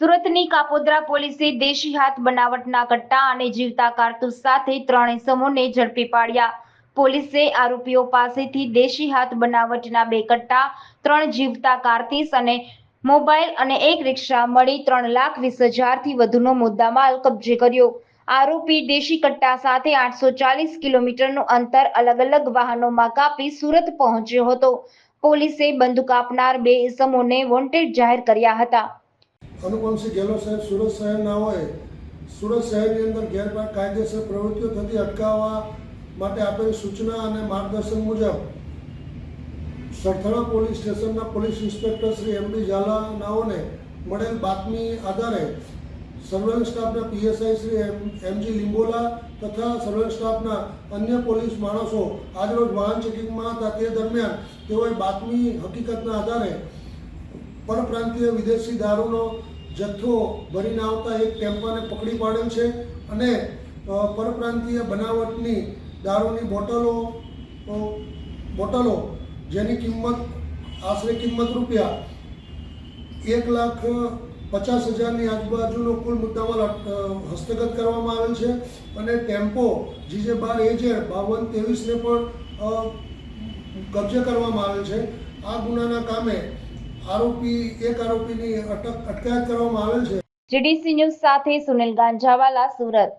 સુરતની કાપોદ્રા પોલીસે દેશી હાથ બનાવટના કટ્ટા અને જીવતા કારતૂસ સાથે ત્રણ સમૂહને ઝડપી પાડ્યા. પોલીસે આરોપીઓ પાસેથી દેશી હાથ બનાવટના બે કટ્ટા, ત્રણ જીવતા કારતીસ અને મોબાઈલ અને એક રિક્ષા મળી ત્રણ લાખ વીસ હજારથી વધુનો મુદ્દામાલ કબજે કર્યો. આરોપી દેશી કટ્ટા સાથે આઠસો ચાલીસ કિલોમીટરનું અંતર અલગ અલગ વાહનોમાં કાપી સુરત પહોંચ્યો હતો. પોલીસે બંદૂક આપનાર બે ઇસમોને વોન્ટેડ જાહેર કર્યા હતા. અનુપમસિંહ ગેહલોત સાહેબ, સુરત શહેરના હોય, સુરત શહેરની અંદર ગેરકાયદેસર પ્રવૃત્તિઓ થતી અટકાવવા માટે આપેલી સૂચના અને માર્ગદર્શન મુજબ સરથાણા પોલીસ સ્ટેશનના police inspector Shri M D ઝાલાનાઓને મળેલ બાતમી આધારે સર્વેલન્સ સ્ટાફના PSI Shri M M G Limbola તથા સર્વેલન્સ સ્ટાફના અન્ય પોલીસ માણસો આજરોજ વાહન ચેકિંગમાં હતા. તે દરમિયાન તેઓએ બાતમી હકીકતના આધારે પરપ્રાંતીય વિદેશી દારૂનો જથ્થો ભરીને આવતા એક ટેમ્પાને પકડી પાડેલ છે અને પરપ્રાંતીય બનાવટની દારૂની બોટલો બોટલો જેની કિંમત, આશરે કિંમત રૂપિયા એક લાખ પચાસ હજારની આજુબાજુનો કુલ મુદ્દામાં હસ્તગત કરવામાં આવેલ છે અને ટેમ્પો જીજે બાર એજે બાવન ત્રેવીસને પણ કબજે કરવામાં આવેલ છે. આ ગુનાના કામે આરોપી એક આરોપીની અટક અટકાયત કરવામાં આવેલ છે. જીડીસી ન્યૂઝ સાથે સુનિલ ગાંજાવાલા સુરત.